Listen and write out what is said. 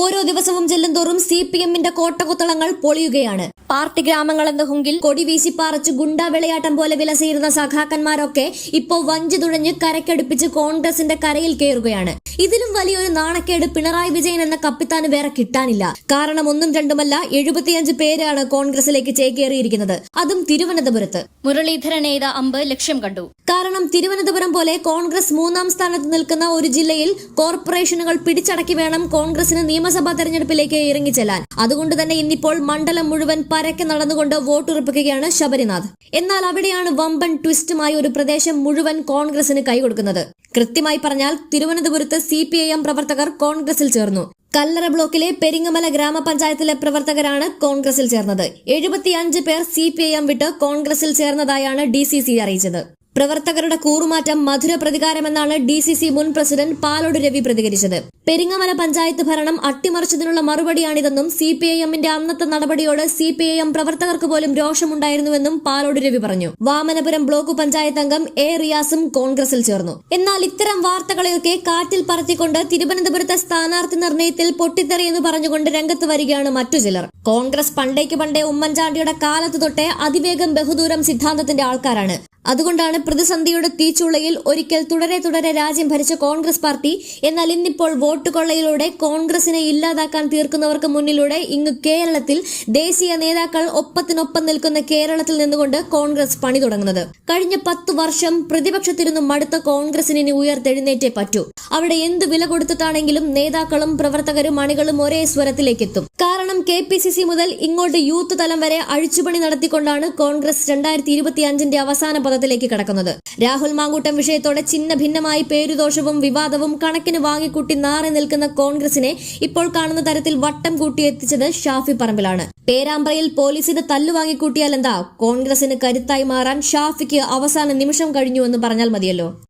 ഓരോ ദിവസവും ചെല്ലുന്തോറും C P എമ്മിന്റെ കോട്ടകുത്തളങ്ങൾ പൊളിയുകയാണ്. പാർട്ടി ഗ്രാമങ്ങൾ എന്ന ഹുങ്കിൽ കൊടി വീശിപ്പാറച്ച് ഗുണ്ടാ വിളയാട്ടം പോലെ വിലസിയിരുന്ന സഖാക്കന്മാരൊക്കെ ഇപ്പോ വഞ്ചി തുഴഞ്ഞ് കരക്കടുപ്പിച്ച് കോൺഗ്രസിന്റെ കരയിൽ കയറുകയാണ് ഇതിലും വലിയൊരു നാണക്കേട് പിണറായി വിജയൻ എന്ന കപ്പിത്താന് വേറെ കിട്ടാനില്ല. കാരണം ഒന്നും രണ്ടുമല്ല എഴുപത്തിയഞ്ച് പേരാണ് കോൺഗ്രസിലേക്ക് ചേക്കേറിയിരിക്കുന്നത്. അതും തിരുവനന്തപുരത്ത്. മുരളീധരൻ എയ്ത അമ്പ് ലക്ഷ്യം കണ്ടു. കാരണം തിരുവനന്തപുരം പോലെ കോൺഗ്രസ് മൂന്നാം സ്ഥാനത്ത് നിൽക്കുന്ന ഒരു ജില്ലയിൽ കോർപ്പറേഷനുകൾ പിടിച്ചടക്കി വേണം കോൺഗ്രസിന് നിയമസഭാ തെരഞ്ഞെടുപ്പിലേക്ക് ഇറങ്ങിച്ചെല്ലാൻ. അതുകൊണ്ട് തന്നെ ഇന്നിപ്പോൾ മണ്ഡലം മുഴുവൻ പരക്കെ നടന്നുകൊണ്ട് വോട്ടുറപ്പിക്കുകയാണ് ശബരിനാഥ്. എന്നാൽ അവിടെയാണ് വമ്പൻ ട്വിസ്റ്റുമായി ഒരു പ്രദേശം മുഴുവൻ കോൺഗ്രസിന് കൈകൊടുക്കുന്നത്. കൃത്യമായി പറഞ്ഞാൽ തിരുവനന്തപുരത്ത് സി പ്രവർത്തകർ കോൺഗ്രസിൽ ചേർന്നു. കല്ലറ ബ്ലോക്കിലെ പെരിങ്ങമല ഗ്രാമപഞ്ചായത്തിലെ പ്രവർത്തകരാണ് കോൺഗ്രസിൽ ചേർന്നത്. എഴുപത്തിയഞ്ച് പേർ സി പി ഐ എം വിട്ട് കോൺഗ്രസിൽ ചേർന്നതായാണ് ഡി സി സി അറിയിച്ചത്. പ്രവർത്തകരുടെ കൂറുമാറ്റം മധുര പ്രതികാരമെന്നാണ് ഡി സി സി മുൻ പ്രസിഡന്റ് പാലോട് രവി പ്രതികരിച്ചത്. പെരിങ്ങമല പഞ്ചായത്ത് ഭരണം അട്ടിമറിച്ചതിനുള്ള മറുപടിയാണിതെന്നും സി പി ഐ എമ്മിന്റെ അന്നത്തെ നടപടിയോട് സി പി ഐ എം പ്രവർത്തകർക്ക് പോലും രോഷമുണ്ടായിരുന്നുവെന്നും പാലോട് രവി പറഞ്ഞു. വാമനപുരം ബ്ലോക്ക് പഞ്ചായത്ത് അംഗം എ റിയാസും കോൺഗ്രസിൽ ചേർന്നു. എന്നാൽ ഇത്തരം വാർത്തകളെയൊക്കെ കാറ്റിൽ പറത്തിക്കൊണ്ട് തിരുവനന്തപുരത്തെ സ്ഥാനാർത്ഥി നിർണയത്തിൽ പൊട്ടിത്തെറിയെന്ന് പറഞ്ഞുകൊണ്ട് രംഗത്ത് വരികയാണ് മറ്റു ചിലർ. കോൺഗ്രസ് പണ്ടേക്ക് പണ്ടേ ഉമ്മൻചാണ്ടിയുടെ കാലത്ത് തൊട്ടേ അതിവേഗം ബഹുദൂരം സിദ്ധാന്തത്തിന്റെ ആൾക്കാരാണ്. അതുകൊണ്ടാണ് പ്രതിസന്ധിയുടെ തീച്ചുളയിൽ ഒരിക്കൽ തുടരെ തുടരെ രാജ്യം ഭരിച്ച കോൺഗ്രസ് പാർട്ടി എന്നാൽ ഇന്നിപ്പോൾ വോട്ട് കൊള്ളയിലൂടെ കോൺഗ്രസിനെ ഇല്ലാതാക്കാൻ തീർക്കുന്നവർക്ക് മുന്നിലൂടെ ഇങ്ങ് കേരളത്തിൽ ദേശീയ നേതാക്കൾ ഒപ്പത്തിനൊപ്പം നിൽക്കുന്ന കേരളത്തിൽ നിന്നുകൊണ്ട് കോൺഗ്രസ് പണി തുടങ്ങുന്നത്. കഴിഞ്ഞ പത്ത് വർഷം പ്രതിപക്ഷത്തിരുന്ന് മടുത്ത കോൺഗ്രസിന് ഇനി ഉയർത്തെഴുന്നേറ്റേ പറ്റൂ. അവിടെ എന്ത് വില കൊടുത്തിട്ടാണെങ്കിലും നേതാക്കളും പ്രവർത്തകരും അണികളും ഒരേ സ്വരത്തിലേക്കെത്തും. കാരണം കെ പി സി സി മുതൽ ഇങ്ങോട്ട് യൂത്ത് തലം വരെ അഴിച്ചുപണി നടത്തിക്കൊണ്ടാണ് കോൺഗ്രസ് രണ്ടായിരത്തി ഇരുപത്തി അഞ്ചിന്റെ അവസാന പദത്തിലേക്ക് കടക്കുന്നത്. രാഹുൽ മാങ്കൂട്ടം വിഷയത്തോടെ ചിന്ന ഭിന്നമായി പേരുദോഷവും വിവാദവും കണക്കിന് വാങ്ങിക്കൂട്ടി നാറി നിൽക്കുന്ന കോൺഗ്രസിനെ ഇപ്പോൾ കാണുന്ന തരത്തിൽ വട്ടം കൂട്ടിയെത്തിച്ചത് ഷാഫി പറമ്പിലാണ്. പേരാമ്പ്രയിൽ പോലീസിന്റെ തല്ലു വാങ്ങിക്കൂട്ടിയാൽ എന്താ? കോൺഗ്രസിന് കരുത്തായി മാറാൻ ഷാഫിക്ക് അവസാന നിമിഷം കഴിഞ്ഞു എന്ന് പറഞ്ഞാൽ മതിയല്ലോ.